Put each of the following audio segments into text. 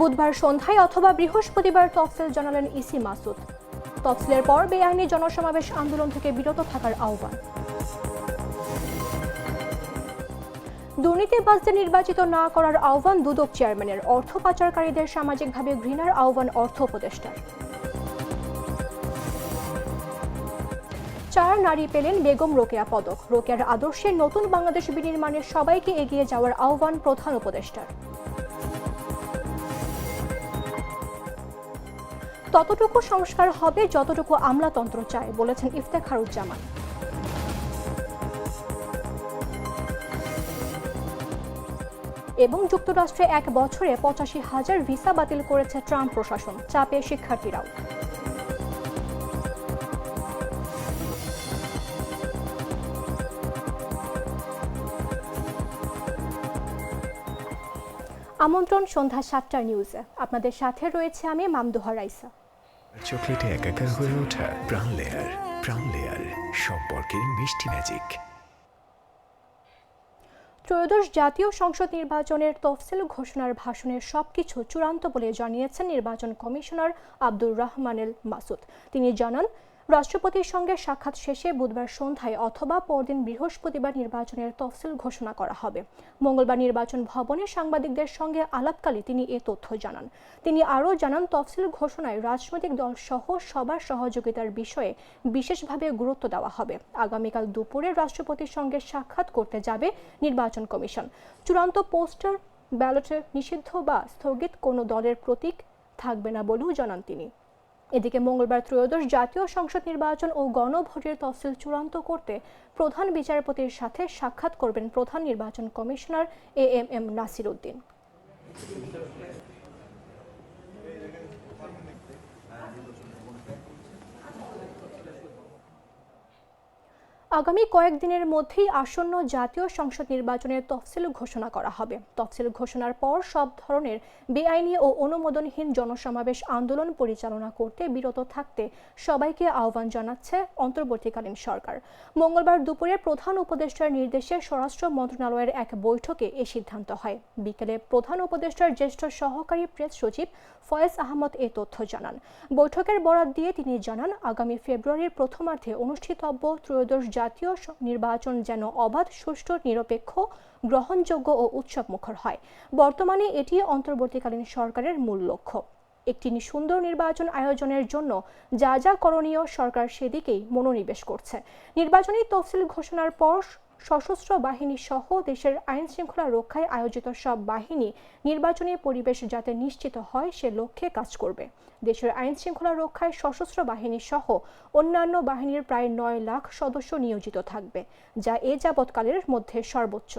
বুধবার সন্ধ্যায় অথবা বৃহস্পতিবার তফসিল জানালেন ইসি মাসুদ। তফসিলের পর বেআইনি জনসমাবেশ আন্দোলন থেকে বিরত থাকার আহ্বান। দুর্নীতিবাজদের নির্বাচিত না করার আহ্বান দুদক চেয়ারম্যানের। অর্থ পাচারকারীদের সামাজিকভাবে ঘৃণার আহ্বান অর্থ উপদেষ্টার। চার নারী পেলেন বেগম রোকেয়া পদক। রোকেয়ার আদর্শে নতুন বাংলাদেশ বিনির্মাণের সবাইকে এগিয়ে যাওয়ার আহ্বান প্রধান উপদেষ্টার। ততটুকু সংস্কার হবে যতটুকু আমলাতন্ত্র চায়, বলেছেন ইফতেখারুজ্জামান। এবং যুক্তরাষ্ট্রে এক বছরে পঁচাশি হাজার ভিসা বাতিল করেছে ট্রাম্প প্রশাসন, চাপে শিক্ষার্থীরাও। আমন্ত্রণ সন্ধ্যা সাতটার নিউজে আপনাদের সাথে রয়েছে আমি মামদোহা রাইসা। চকলেটে একাকার হয়ে ওঠা প্রাণ লেয়ার প্রাণ লেয়ার সম্পর্কের মিষ্টি ম্যাজিক ত্রয়োদশ জাতীয় সংসদ নির্বাচনের তফসিল ঘোষণার ভাষণের সবকিছু চূড়ান্ত বলে জানিয়েছেন নির্বাচন কমিশনার আব্দুর রহমানেল মাসুদ। তিনি জানান রাষ্ট্রপতির সঙ্গে সাক্ষাৎ শেষে বুধবার সন্ধ্যায় অথবা পরদিন বৃহস্পতিবার নির্বাচনের তফসিল ঘোষণা করা হবে। মঙ্গলবার নির্বাচন ভবনে সাংবাদিকদের সঙ্গে আলাপকালে তিনি এ তথ্য জানান। তিনি আরও জানান, তফসিল ঘোষণায় রাজনৈতিক দল সহ সবার সহযোগিতার বিষয়ে বিশেষভাবে গুরুত্ব দেওয়া হবে। আগামীকাল দুপুরে রাষ্ট্রপতির সঙ্গে সাক্ষাৎ করতে যাবে নির্বাচন কমিশন। চূড়ান্ত পোস্টার, ব্যালটে নিষিদ্ধ বা স্থগিত কোনো দলের প্রতীক থাকবে না বলেও জানান তিনি। এদিকে মঙ্গলবার ত্রয়োদশ জাতীয় সংসদ নির্বাচন ও গণভোটের তফসিল চূড়ান্ত করতে প্রধান বিচারপতির সাথে সাক্ষাৎ করবেন প্রধান নির্বাচন commissioner A M M Nasir Uddin. আগামী কয়েকদিনের মধ্যেই আসন্ন জাতীয় সংসদ নির্বাচনের তফসিল ঘোষণা করা হবে। তফসিল ঘোষণার পর সব ধরনের বেআইনি ও অনুমোদনহীন জনসমাবেশ আন্দোলন পরিচালনা করতে বিরত থাকতে সবাইকে আহ্বান জানাচ্ছে অন্তর্বর্তীকালীন সরকার। মঙ্গলবার দুপুরে প্রধান উপদেষ্টার নির্দেশে স্বরাষ্ট্র মন্ত্রণালয়ের এক বৈঠকে এ সিদ্ধান্ত হয়। বিকেলে প্রধান উপদেষ্টার জ্যেষ্ঠ সহকারী প্রেস সচিব ফয়েজ আহমদ এ তথ্য জানান। বৈঠকের বরাত দিয়ে তিনি জানান, আগামী ফেব্রুয়ারির প্রথমার্ধে অনুষ্ঠিতব্য ত্রয়োদশ জাতীয় নির্বাচন যেন অবাধ, সুষ্ঠু, নিরপেক্ষ, গ্রহণযোগ্য ও উৎসব মুখর হয়। বর্তমানে এটি অন্তর্বর্তীকালীন সরকারের মূল লক্ষ্য। একটি সুন্দর নির্বাচন আয়োজনের জন্য যা যা করণীয় সরকার সেদিকেই মনোনিবেশ করছে। নির্বাচনী তফসিল ঘোষণার পর সশস্ত্র বাহিনী সহ দেশের আইন শৃঙ্খলা রক্ষায় আয়োজিত সব বাহিনী নির্বাচনী পরিবেশ যাতে নিশ্চিত হয়, সে লক্ষ্যে কাজ করবে। দেশের আইন শৃঙ্খলা রক্ষায় সশস্ত্র বাহিনী সহ অন্যান্য বাহিনীর প্রায় নয় লাখ সদস্য নিয়োজিত থাকবে, যা এ যাবৎকালের মধ্যে সর্বোচ্চ।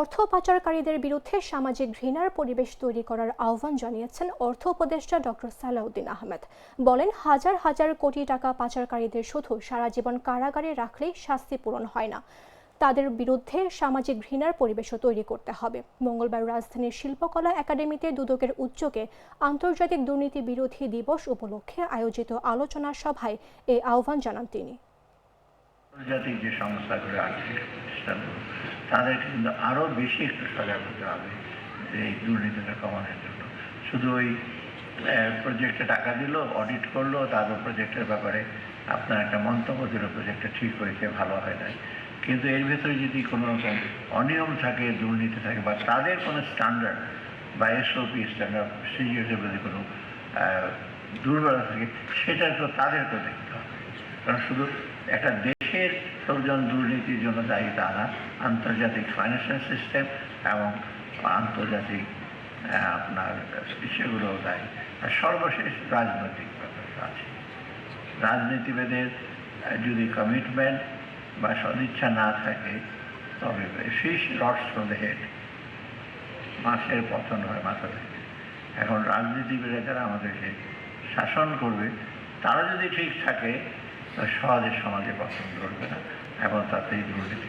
অর্থ পাচারকারীদের বিরুদ্ধে সামাজিক ঘৃণার পরিবেশ তৈরি করার আহ্বান জানিয়েছেন অর্থ উপদেষ্টা ডক্টর সালাউদ্দিন আহমেদ। বলেন, হাজার হাজার কোটি টাকা পাচারকারীদের শুধু সারা জীবন কারাগারে রাখলেই শাস্তি পূরণ হয় না। তাদের বিরুদ্ধে সামাজিক ঘৃণার পরিবেশও তৈরি করতে হবে। মঙ্গলবার রাজধানীর শিল্পকলা একাডেমিতে দুদকের উদ্যোগে আন্তর্জাতিক দুর্নীতি বিরোধী দিবস উপলক্ষে আয়োজিত আলোচনা সভায় এই আহ্বান জানান তিনি। আন্তর্জাতিক যে সংস্থাগুলো প্রতিষ্ঠানগুলো তাদেরকে কিন্তু আরও বেশি একটু সজাগ হতে হবে এই দুর্নীতিটা কমানোর জন্য। শুধু ওই প্রজেক্টে টাকা দিল অডিট করল, তারপর প্রজেক্টের ব্যাপারে আপনার একটা মন্তব্য দিল প্রজেক্টটা ঠিক হয়েছে, ভালো হয় নাই। কিন্তু এর ভেতরে যদি কোনো রকম অনিয়ম থাকে, দুর্নীতি থাকে, বা তাদের কোনো স্ট্যান্ডার্ড বা এসওপি স্ট্যান্ডার্ড সিজিওসের প্রতি কোনো দুর্বলতা থাকে সেটা তো তাদেরকেও দেখতে হবে। কারণ শুধু একটা দেশের লোকজন দুর্নীতির জন্য দায়ী তা না আন্তর্জাতিক ফাইন্যান্সিয়াল সিস্টেম এবং আন্তর্জাতিক আপনার সেগুলোও দায়ী। আর সর্বশেষ রাজনৈতিক ব্যাপারটা আছে। রাজনীতিবিদের যদি কমিটমেন্ট বা সদিচ্ছা না থাকে, তবে fish rots from the head মাছের পতন হয় মাথা থেকে। এখন রাজনীতিবিদরা যারা আমাদেরকে শাসন করবে, তারা যদি ঠিক থাকে সহজে সমাজে পছন্দ করবে না। এবং তাতেই দুর্নীতি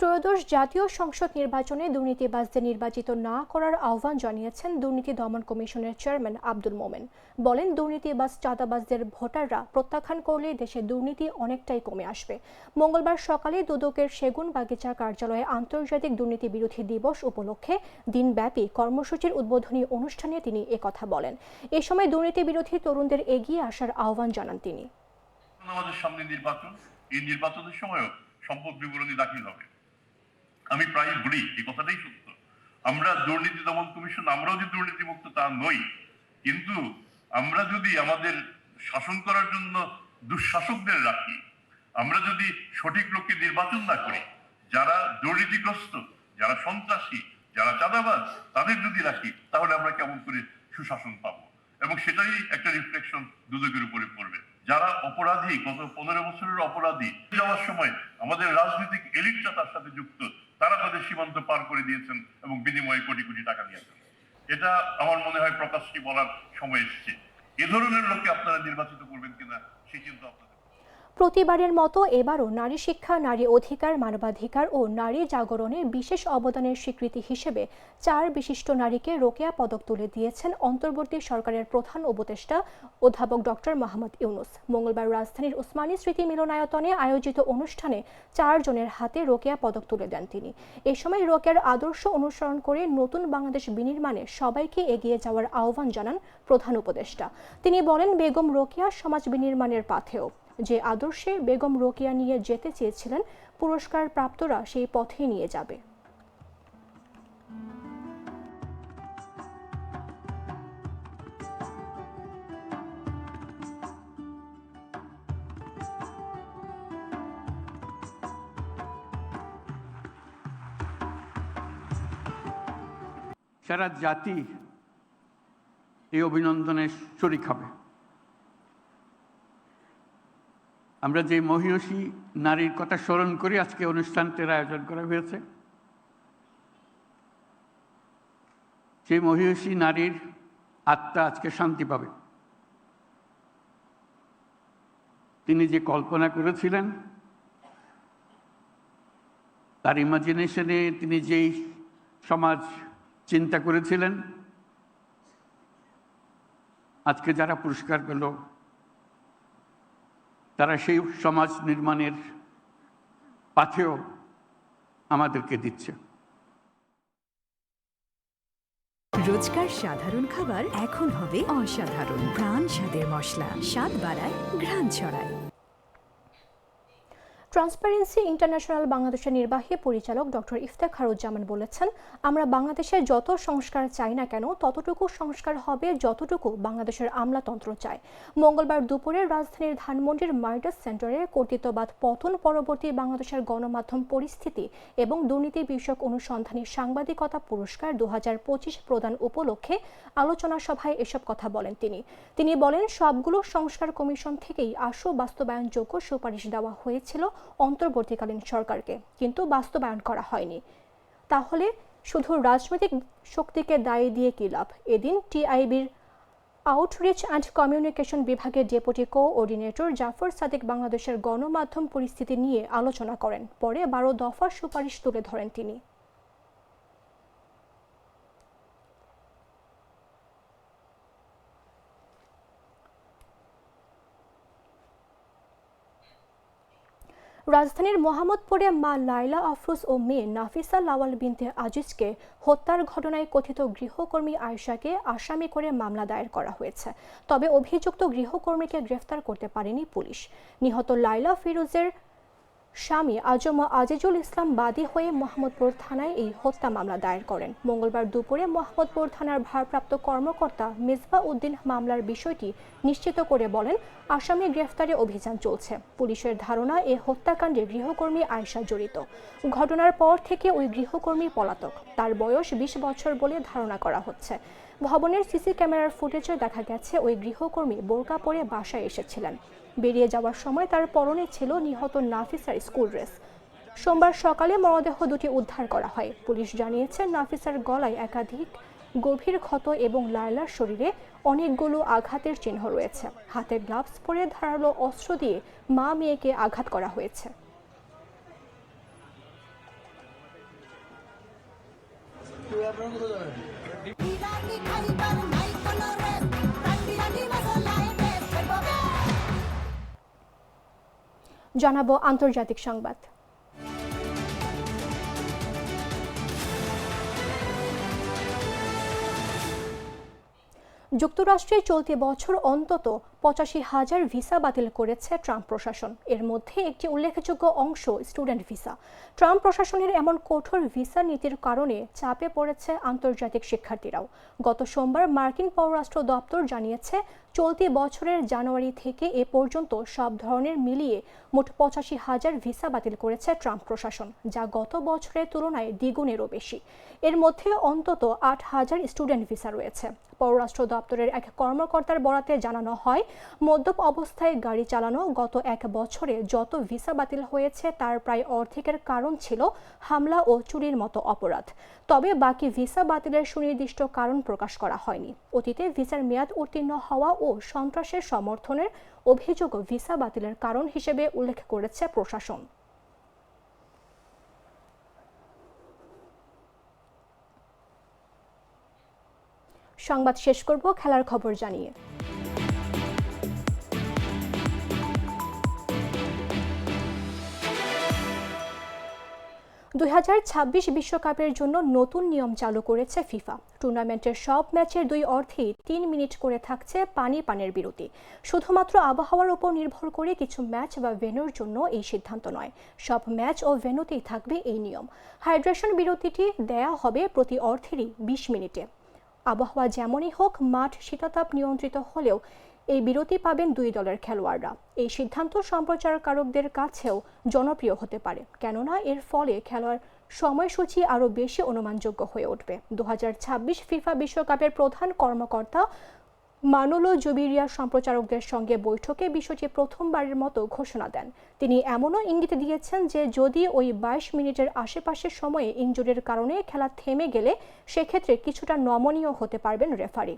ত্রয়োদশ জাতীয় সংসদ নির্বাচনে দুর্নীতিবাজদের নির্বাচিত না করার আহ্বান জানিয়েছেন দুর্নীতি দমন কমিশনের চেয়ারম্যান আব্দুল মোমেন। বলেন, দুর্নীতিবাজ চাঁদাবাজদের ভোটাররা প্রত্যাখ্যান করলে দেশে দুর্নীতি অনেকটাই কমে আসবে। মঙ্গলবার সকালে দুদকের সেগুন বাগিচা কার্যালয়ে আন্তর্জাতিক দুর্নীতি বিরোধী দিবস উপলক্ষে দিনব্যাপী কর্মসূচির উদ্বোধনী অনুষ্ঠানে তিনি একথা বলেন। এ সময় দুর্নীতি বিরোধী তরুণদের এগিয়ে আসার আহ্বান জানান তিনি। আমাদের সামনে নির্বাচন, এই নির্বাচনের সময়ও সম্পদ বিবরণী দাখিল হবে। আমি প্রায় বলি, এই কথাটাই সত্য। আমরা দুর্নীতি দমন কমিশন, আমরাও যে দুর্নীতিমুক্ত তা নই, কিন্তু আমরা যদি আমাদের শাসন করার জন্য দুঃশাসকদের রাখি, আমরা যদি সঠিক লোককে নির্বাচন না করি, যারা দুর্নীতিগ্রস্ত, যারা সন্ত্রাসী, যারা চাঁদাবাজ, তাদের যদি রাখি, তাহলে আমরা কেমন করে সুশাসন পাবো? এবং সেটাই একটা রিফ্লেকশন দুদকের উপরে পড়বে। যারা অপরাধী, গত পনেরো বছরের অপরাধী, যাওয়ার সময় আমাদের রাজনৈতিক এলিটটা তার সাথে যুক্ত তারা তাদের সীমান্ত পার করে দিয়েছেন এবং বিনিময়ে কোটি কোটি টাকা নিয়েছেন এটা আমার মনে হয় প্রকাশ্যে বলার সময় এসেছে। এ ধরনের লোককে আপনারা নির্বাচিত করবেন কিনা সেই চিন্তা আপনাদের প্রতিবারের মতো এবারও নারী শিক্ষা, নারী অধিকার, মানবাধিকার ও নারী জাগরণে বিশেষ অবদানের স্বীকৃতি হিসেবে চার বিশিষ্ট নারীকে রোকেয়া পদক তুলে দিয়েছেন অন্তর্বর্তী সরকারের প্রধান উপদেষ্টা অধ্যাপক ডক্টর মোহাম্মদ ইউনুস। মঙ্গলবার রাজধানীর উসমানী স্মৃতি মিলনায়তনে আয়োজিত অনুষ্ঠানে চারজনের হাতে রোকেয়া পদক তুলে দেন তিনি। এ সময় রোকেয়ার আদর্শ অনুসরণ করে নতুন বাংলাদেশ বিনির্মাণে সবাইকে এগিয়ে যাওয়ার আহ্বান জানান প্রধান উপদেষ্টা। তিনি বলেন, বেগম রোকেয়া সমাজ বিনির্মাণের পাথেও যে আদর্শে বেগম রোকেয়া নিয়ে যেতে চেয়েছিলেন পুরস্কার প্রাপ্তরা সেই পথে নিয়ে যাবে। সারা জাতি এই অভিনন্দনের শরিক হবে। আমরা যে মহিষী নারীর কথা স্মরণ করি, আজকে অনুষ্ঠানটির আয়োজন করা হয়েছে। সেই মহিষী নারীর আত্মা আজকে শান্তি পাবে। তিনি যে কল্পনা করেছিলেন, তার ইমাজিনেশনে তিনি যেই সমাজ চিন্তা করেছিলেন, আজকে যারা পুরস্কার পেল তারা সেই সমাজ নির্মাণের পাথেও আমাদেরকে দিচ্ছে। রোজকার সাধারণ খাবার এখন হবে অসাধারণ। প্রাণ স্বাদের মশলা, স্বাদ বাড়ায়, ঘ্রাণ ছড়ায়। ট্রান্সপারেন্সি ইন্টারন্যাশনাল বাংলাদেশের নির্বাহী পরিচালক ডক্টর ইফতেখারুজ্জামান বলেছেন, আমরা বাংলাদেশের যত সংস্কার চাই না কেন, ততটুকু সংস্কার হবে যতটুকু বাংলাদেশের আমলাতন্ত্র চায়। মঙ্গলবার দুপুরে রাজধানীর ধানমন্ডির মার্টাস সেন্টারে কর্তৃত্ববাদ পতন পরবর্তী বাংলাদেশের গণমাধ্যম পরিস্থিতি এবং দুর্নীতি বিষয়ক অনুসন্ধানী সাংবাদিকতা পুরস্কার দু হাজার পঁচিশ প্রদান উপলক্ষে আলোচনা সভায় এসব কথা বলেন তিনি। তিনি বলেন, সবগুলো সংস্কার কমিশন থেকেই আশু বাস্তবায়নযোগ্য সুপারিশ দেওয়া হয়েছিল অন্তর্বর্তীকালীন সরকারকে, কিন্তু বাস্তবায়ন করা হয়নি। তাহলে শুধু রাজনৈতিক শক্তিকে দায়ী দিয়ে কী লাভ? এদিন টিআইবির আউটরিচ অ্যান্ড কমিউনিকেশন বিভাগের ডেপুটি কোঅর্ডিনেটর জাফর সাদিক বাংলাদেশের গণমাধ্যম পরিস্থিতি নিয়ে আলোচনা করেন। পরে বারো দফা সুপারিশ তুলে ধরেন তিনি। রাজধানীর মোহাম্মদপুরে মা লাইলা আফরোজ ও মেয়ে নাফিসা লাওয়াল বিনতে আজিজকে হত্যার ঘটনায় কথিত গৃহকর্মী আয়েশাকে আসামি করে মামলা দায়ের করা হয়েছে। তবে অভিযুক্ত গৃহকর্মীকে গ্রেফতার করতে পারেনি পুলিশ। নিহত লাইলা ফিরোজের স্বামী আজম আজিজুল ইসলাম বাদী হয়ে মোহাম্মদপুর থানায় এই হত্যা মামলা দায়ের করেন। মঙ্গলবার দুপুরে মোহাম্মদপুর থানার ভারপ্রাপ্ত কর্মকর্তা মেজবা উদ্দিন মামলার বিষয়টি নিশ্চিত করে বলেন, আসামি গ্রেফতারে অভিযান চলছে। পুলিশের ধারণা, এ হত্যাকাণ্ডে গৃহকর্মী আয়সা জড়িত। ঘটনার পর থেকে ওই গৃহকর্মী পলাতক। তার বয়স বিশ বছর বলে ধারণা করা হচ্ছে। ভবনের সিসি ক্যামেরার ফুটেজে দেখা গেছে, ওই গৃহকর্মী বোরকা পরে বাসায় এসেছিলেন। বেরিয়ে যাওয়ার সময় তার পরনে ছিল নিহত নাফিসার স্কুল ড্রেস। সোমবার সকালে মরদেহ দুটি উদ্ধার করা হয়। পুলিশ জানিয়েছে নাফিসার গলায় একাধিক গভীর ক্ষত এবং লায়লার শরীরে অনেকগুলো আঘাতের চিহ্ন রয়েছে। হাতে গ্লাভস পরে ধারালো অস্ত্র দিয়ে মা মেয়েকে আঘাত করা হয়েছে। কোথায় যাবেন? জানাব আন্তর্জাতিক সংবাদ। যুক্তরাষ্ট্রে চলতি বছর অন্তত পঁচাশি হাজার ভিসা বাতিল করেছে ট্রাম্প প্রশাসন। এর মধ্যে একটি উল্লেখযোগ্য অংশ স্টুডেন্ট ভিসা। ট্রাম্প প্রশাসনের এমন কঠোর ভিসা নীতির কারণে চাপে পড়েছে আন্তর্জাতিক শিক্ষার্থীরাও। গত সোমবার মার্কিন পররাষ্ট্র দপ্তর জানিয়েছে, চলতি বছরের জানুয়ারি থেকে এ পর্যন্ত সব ধরনের মিলিয়ে মোট পঁচাশি হাজার ভিসা বাতিল করেছে ট্রাম্প প্রশাসন, যা গত বছরের তুলনায় দ্বিগুণেরও বেশি। এর মধ্যে অন্তত আট হাজার স্টুডেন্ট ভিসা রয়েছে। পররাষ্ট্র দপ্তরের এক কর্মকর্তার বরাতে জানানো হয় মদ্যপ অবস্থায় গাড়ি চালানো গত এক বছরে যত ভিসা বাতিল হয়েছে, তার প্রায় অর্ধেকের কারণ ছিল হামলা ও চুরির মতো অপরাধ। তবে বাকি ভিসা বাতিলের সুনির্দিষ্ট কারণ প্রকাশ করা হয়নি। অতীতে ভিসার মেয়াদ উত্তীর্ণ হওয়া ও সন্ত্রাসের সমর্থনের অভিযোগ ভিসা বাতিলের কারণ হিসেবে উল্লেখ করেছে প্রশাসন। সংবাদ শেষ করব, খেলার খবর জানিয়ে। দুই বিশ্বকাপের জন্য নতুন নিয়ম চালু করেছে ফিফা। টুর্নামেন্টের সব ম্যাচের দুই অর্ধেই তিন মিনিট করে থাকছে পানি পানের বিরতি। শুধুমাত্র আবহাওয়ার উপর নির্ভর করে কিছু ম্যাচ বা ভেনুর জন্য এই সিদ্ধান্ত নয়, সব ম্যাচ ও ভেনুতেই থাকবে এই নিয়ম। হাইড্রেশন বিরতিটি দেয়া হবে প্রতি অর্ধেরই বিশ মিনিটে। আবহাওয়া যেমনই হোক, মাঠ শীতাতাপ নিয়ন্ত্রিত হলেও এই বিরতি পাবেন দুই দলের খেলোয়াড়রা। এই সিদ্ধান্ত সম্প্রচারকারকদের কাছেও জনপ্রিয় হতে পারে। কেননা এর ফলে খেলোয়াড় সময়সূচি আরও বেশি অনুমানযোগ্য হয়ে উঠবে। দু হাজার ছাব্বিশ ফিফা বিশ্বকাপের প্রধান কর্মকর্তা মানুলো জুবিরিয়া সম্প্রচারকদের সঙ্গে বৈঠকে বিষয়টি প্রথমবারের মতো ঘোষণা দেন। তিনি এমনও ইঙ্গিত দিয়েছেন যে যদি ওই বাইশ মিনিটের আশেপাশের সময়ে ইঞ্জুরির কারণে খেলা থেমে গেলে সেক্ষেত্রে কিছুটা নমনীয় হতে পারবেন রেফারি।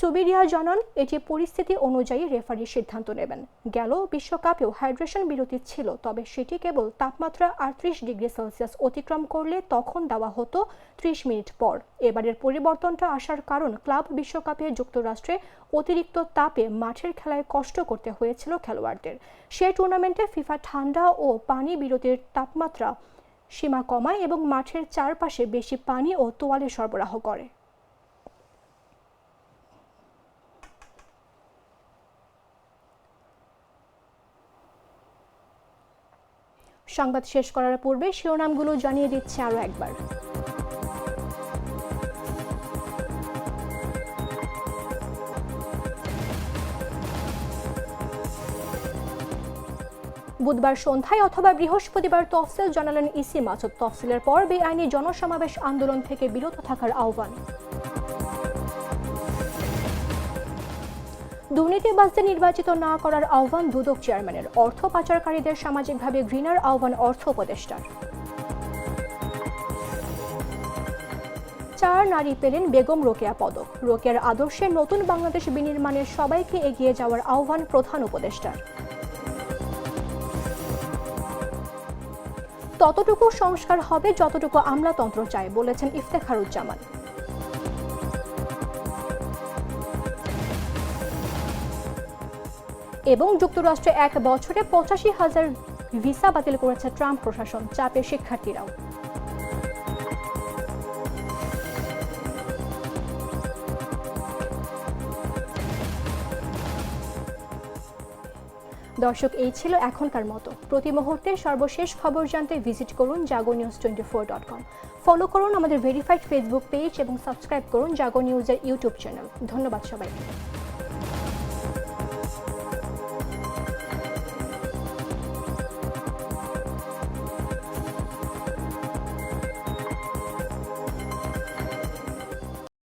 সুবিরিয়া জানান এটি পরিস্থিতি অনুযায়ী রেফারি সিদ্ধান্ত নেবেন। গেল বিশ্বকাপেও হাইড্রেশন বিরতি ছিল, তবে সেটি কেবল তাপমাত্রা আটত্রিশ ডিগ্রি সেলসিয়াস অতিক্রম করলে তখন দেওয়া হতো ত্রিশ মিনিট পর। এবারের পরিবর্তনটা আসার কারণ ক্লাব বিশ্বকাপে যুক্তরাষ্ট্রে অতিরিক্ত তাপে মাঠের খেলায় কষ্ট করতে হয়েছিল খেলোয়াড়দের। সে টুর্নামেন্টে ফিফা ঠান্ডা ও পানি বিরতির তাপমাত্রা সীমা কমায় এবং মাঠের চারপাশে বেশি পানি ও তোয়ালে সরবরাহ করে। সংবাদ শেষ করার পূর্বে শিরোনামগুলো জানিয়ে দিচ্ছে আরও একবার। বুধবার সন্ধ্যায় অথবা বৃহস্পতিবার তফসিল জানালেন ইসি মাসুদ। তফসিলের পর বেআইনি জনসমাবেশ আন্দোলন থেকে বিরত থাকার আহ্বান। দুর্নীতিবাজদের নির্বাচিত না করার আহ্বান দুদক চেয়ারম্যানের। অর্থ পাচারকারীদের সামাজিকভাবে ঘৃণার আহ্বান অর্থ উপদেষ্টার। চার নারী পেলেন বেগম রোকেয়া পদক। রোকেয়ার আদর্শে নতুন বাংলাদেশ বিনির্মাণে সবাইকে এগিয়ে যাওয়ার আহ্বান প্রধান উপদেষ্টার। ততটুকু সংস্কার হবে যতটুকু আমলাতন্ত্র চায়, বলেছেন ইফতেখারুজ্জামান। এবং যুক্তরাষ্ট্রে এক বছরে পঁচাশি হাজার ভিসা বাতিল করেছে ট্রাম্প প্রশাসন, চাপে শিক্ষার্থীরাও। দর্শক, এই ছিল এখনকার মতো। প্রতি মুহূর্তে সর্বশেষ খবর জানতে ভিজিট করুন Jago News twenty four dot com follow করুন আমাদের ভেরিফাইড ফেসবুক পেজ এবং সাবস্ক্রাইব করুন জাগো নিউজের ইউটিউব চ্যানেল ধন্যবাদ সবাইকে।